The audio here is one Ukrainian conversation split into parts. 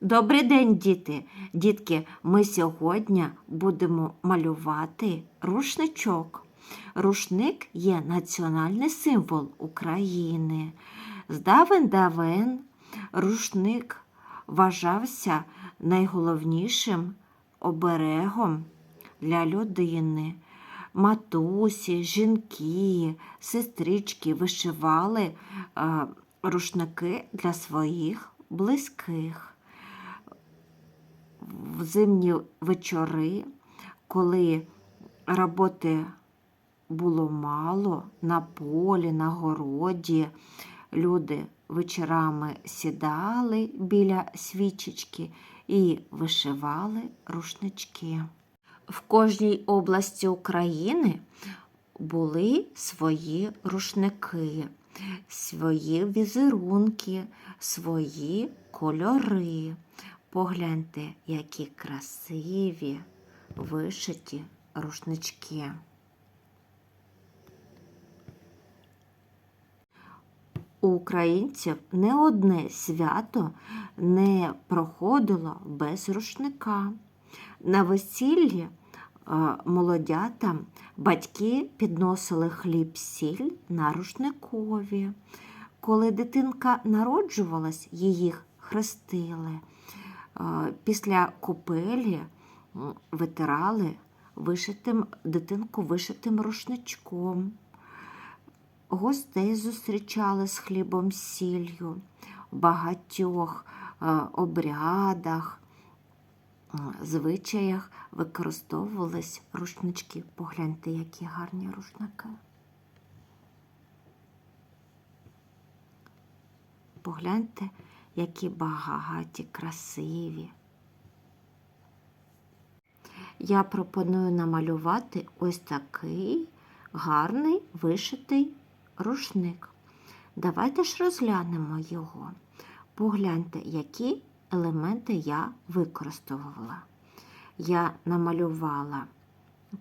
Добрий день, діти! Дітки, ми сьогодні будемо малювати рушничок. Рушник є національний символ України. З давен рушник вважався найголовнішим оберегом для людини. Матусі, жінки, сестрички вишивали е, рушники для своїх близьких. В зимні вечори, коли роботи було мало на полі, на городі, люди вечорами сідали біля свічечки і вишивали рушнички. В кожній області України були свої рушники, свої візерунки, свої кольори. Погляньте, які красиві вишиті рушнички. У українців не одне свято не проходило без рушника. На весіллі е, молодятам батьки підносили хліб сіль на рушникові. Коли дитинка народжувалась, її хрестили. Після купелі витирали вишитим, дитинку вишитим рушничком. Гостей зустрічали з хлібом сіллю в багатьох е, обрядах, звичаях використовувались рушнички. Погляньте, які гарні рушники. Погляньте, які багаті, красиві. Я пропоную намалювати ось такий гарний вишитий рушник. Давайте ж розглянемо його. Погляньте, які елементи я використовувала. Я намалювала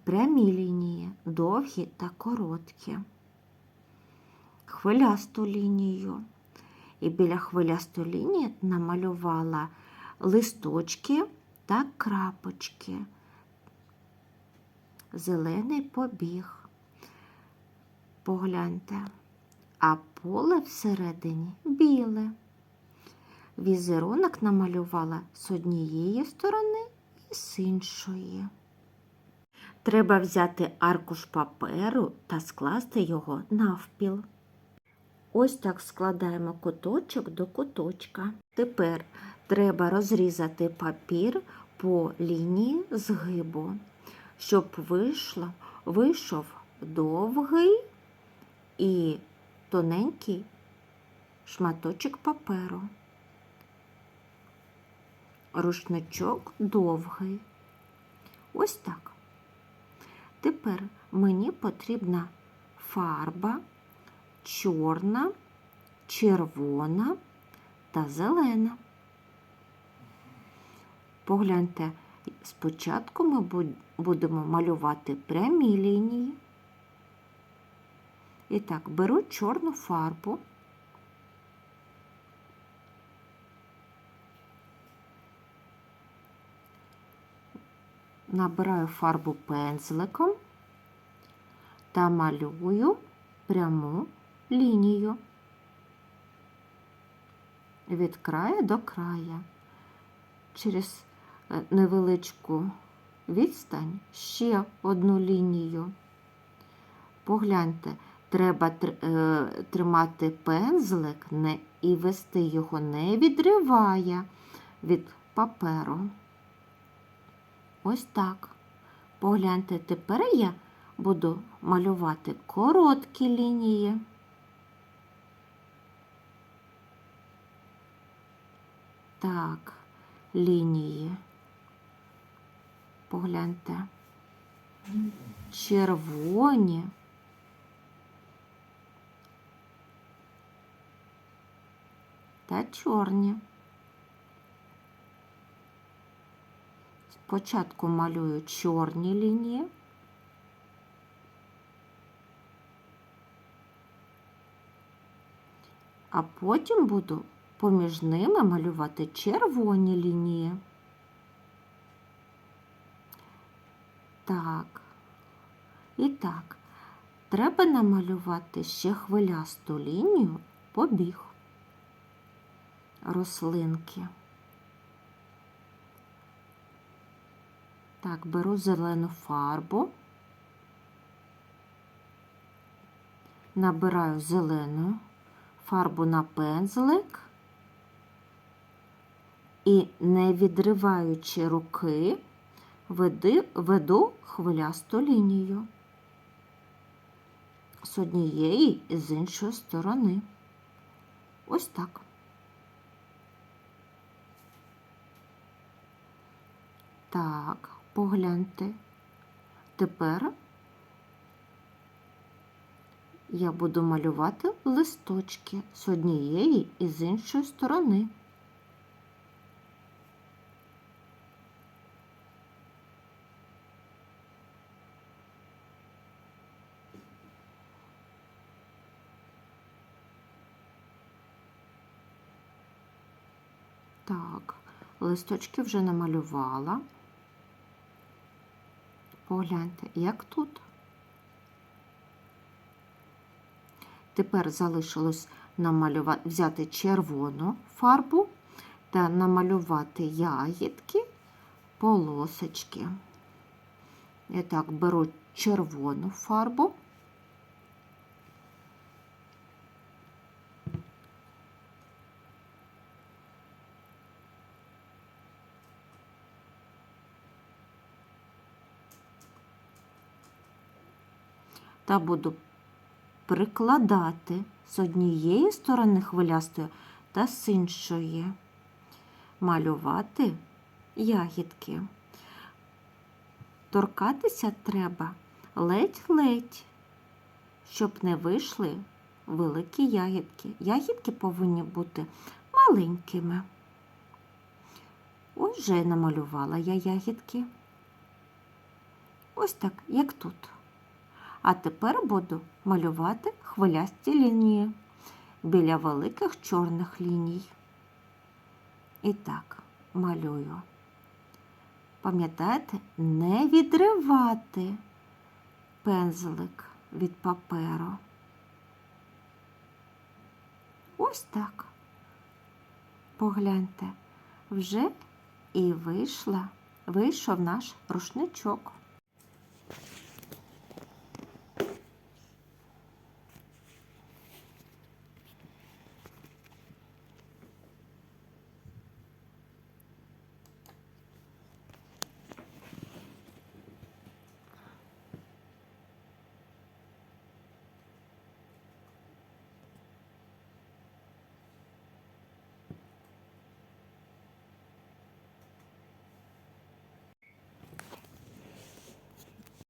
прямі лінії, довгі та короткі, хвилясту лінію. І біля хвилястої лінії намалювала листочки та крапочки. Зелений побіг. Погляньте, а поле всередині біле. Візерунок намалювала з однієї сторони і з іншої. Треба взяти аркуш паперу та скласти його навпіл. Ось так складаємо куточок до куточка. Тепер треба розрізати папір по лінії згибу, щоб вийшло, вийшов довгий і тоненький шматочок паперу. Рушничок довгий. Ось так. Тепер мені потрібна фарба чорна, червона та зелена. Погляньте, спочатку ми будемо малювати прямі лінії. І так, беру чорну фарбу. Набираю фарбу пензликом та малюю пряму лінію від краю до края. Через е, невеличку відстань ще одну лінію. Погляньте, треба е, тримати пензлик і вести його не відриває від паперу. Ось так. Погляньте, тепер я буду малювати короткі лінії. Так, лінії. Погляньте. Червоні. Та чорні. Спочатку малюю чорні лінії, а потім буду поміж ними малювати червоні лінії. Так. І так, треба намалювати ще хвилясту лінію побіг рослинки. Так, беру зелену фарбу, набираю зелену фарбу на пензлик і, не відриваючи руки, веди, веду хвилясту лінію з однієї і з іншої сторони. Ось так. Так, погляньте. Тепер я буду малювати листочки з однієї і з іншої сторони. Так, листочки вже намалювала. Погляньте, як тут. Тепер залишилось намалювати, взяти червону фарбу та намалювати ягідки, полосочки. Я так беру червону фарбу. Та буду прикладати з однієї сторони хвилястої та з іншої. Малювати ягідки. Торкатися треба ледь-ледь, щоб не вийшли великі ягідки. Ягідки повинні бути маленькими. Ось вже намалювала я ягідки. Ось так, як тут. А тепер буду малювати хвилясті лінії біля великих чорних ліній. І так, малюю. Пам'ятаєте, не відривати пензлик від паперу. Ось так. Погляньте, вже і вийшла, вийшов наш рушничок.